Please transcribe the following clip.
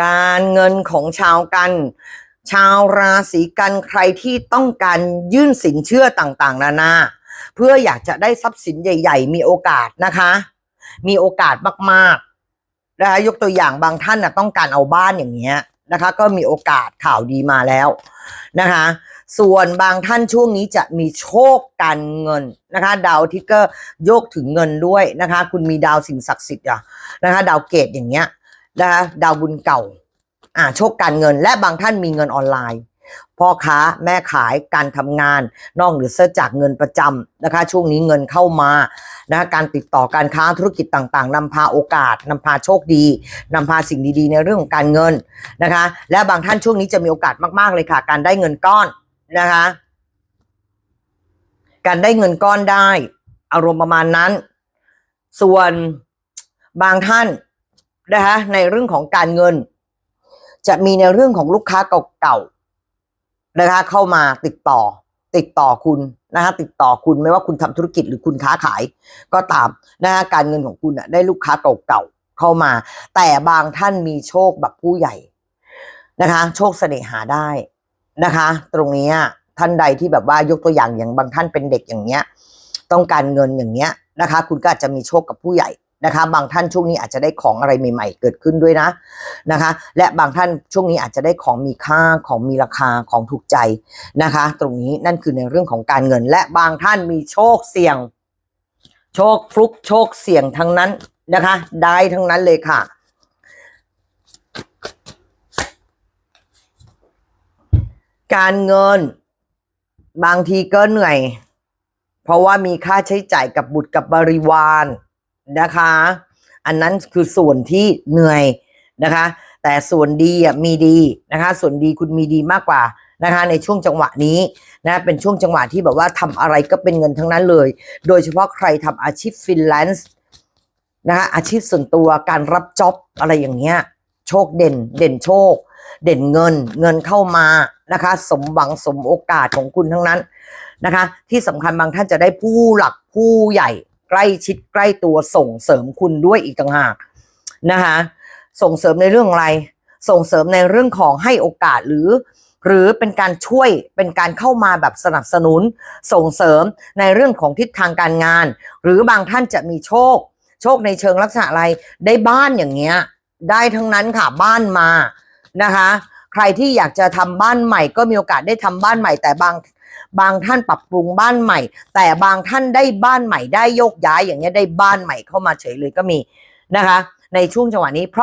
การเงินของชาวกัน ชาวราศีกันใครที่ต้องการยื่นสินเชื่อต่างๆ นานา เพื่ออยากจะได้ทรัพย์สินใหญ่ ๆ มีโอกาสนะคะ มีโอกาสมากๆนะคะยกตัวอย่างบางท่านนะต้องการเอาบ้านอย่างเงี้ยนะคะ ก็มีโอกาสข่าวดีมาแล้วนะคะ ส่วนบางท่านช่วงนี้จะมีโชคการเงินนะคะ ดาวทิตย์ก็โยกถึงเงินด้วยนะคะ คุณมีดาวสิ่งศักดิ์สิทธิ์อะนะคะ ดาวเกตอย่างเงี้ย นะคะดาวบุญเก่า อ่าโชคการเงิน และบางท่านมีเงินออนไลน์ พ่อค้าแม่ขายการทำงาน นอกเหนือจากเงินประจำนะคะ ช่วงนี้เงินเข้ามานะะการติดต่อการค้าธุรกิจต่างๆนำพาโอกาสนำพาโชคดีนำพาสิ่งดีๆ ในเรื่องของการเงินนะคะ และบางท่านช่วงนี้จะมีโอกาสมากๆเลยค่ะ การได้เงินก้อนนะคะ การได้เงินก้อนได้ อารมณ์ประมาณนั้น ส่วนบางท่าน นะคะในเรื่องของการเงิน จะมีในเรื่องของลูกค้าเก่าๆนะคะเข้ามาติดต่อ ติดต่อคุณนะคะติดต่อคุณไม่ว่าคุณทำธุรกิจหรือคุณค้าขาย ก็ตามนะคะการเงินของคุณน่ะได้ลูกค้าเก่าๆเข้ามา แต่บางท่านมีโชคแบบผู้ใหญ่นะคะ โชคเสน่หาได้นะคะ ตรงนี้ท่านใดที่แบบว่ายกตัวอย่างอย่างบางท่านเป็นเด็กอย่างเงี้ย ต้องการเงินอย่างเงี้ยนะคะ คุณก็อาจจะมีโชคกับผู้ใหญ่ นะคะ บางท่านช่วงนี้อาจจะได้ของอะไรใหม่ ๆ เกิดขึ้นด้วยนะนะคะ และบางท่านช่วงนี้อาจจะได้ของมีค่าของมีราคาของถูกใจนะคะ ตรงนี้นั่นคือในเรื่องของการเงิน และบางท่านมีโชคเสี่ยง โชคฟลุกโชคเสี่ยงทั้งนั้นนะคะ ได้ทั้งนั้นเลยค่ะการเงินบางทีก็เหนื่อย เพราะว่ามีค่าใช้จ่ายกับบุตรกับบริวาร นะคะ อันนั้นคือส่วนที่เหนื่อยนะคะ แต่ส่วนดีอะมีดีนะคะ ส่วนดีคุณมีดีมากกว่านะคะ ในช่วงจังหวะนี้นะเป็นช่วงจังหวะที่แบบว่าทำอะไรก็เป็นเงินทั้งนั้นเลย โดยเฉพาะใครทำอาชีพฟรีแลนซ์นะคะอาชีพส่วนตัวการรับจ็อบอะไรอย่างเงี้ยโชคเด่นเด่นโชค เด่นเงินเงินเข้ามานะคะ สมหวังสมโอกาสของคุณทั้งนั้นนะคะ ที่สำคัญบางท่านจะได้ผู้หลักผู้ใหญ่ กล้ชิดใกล้ตัวส่งเสริมคุณด้วยอีกต่างหากนะคะส่งเสริมในเรื่องอะไร ส่งเสริมในเรื่องของให้โอกาสหรือ หรือเป็นการช่วยเป็นการเข้ามาแบบสนับสนุน ส่งเสริมในเรื่องของทิศทางการงาน หรือบางท่านจะมีโชค โชคในเชิงลักษณะอะไรได้บ้านอย่างเงี้ยได้ทั้งนั้นค่ะบ้านมานะคะ ใครที่อยากจะทำบ้านใหม่ ก็มีโอกาสได้ทำบ้านใหม่ แต่บางบางท่านปรับปรุงบ้านใหม่ แต่บางท่านได้บ้านใหม่ได้โยกย้ายอย่างเงี้ยได้บ้านใหม่เข้ามาเฉยเลยก็มีนะคะ ในช่วงจังหวะนี้เพราะ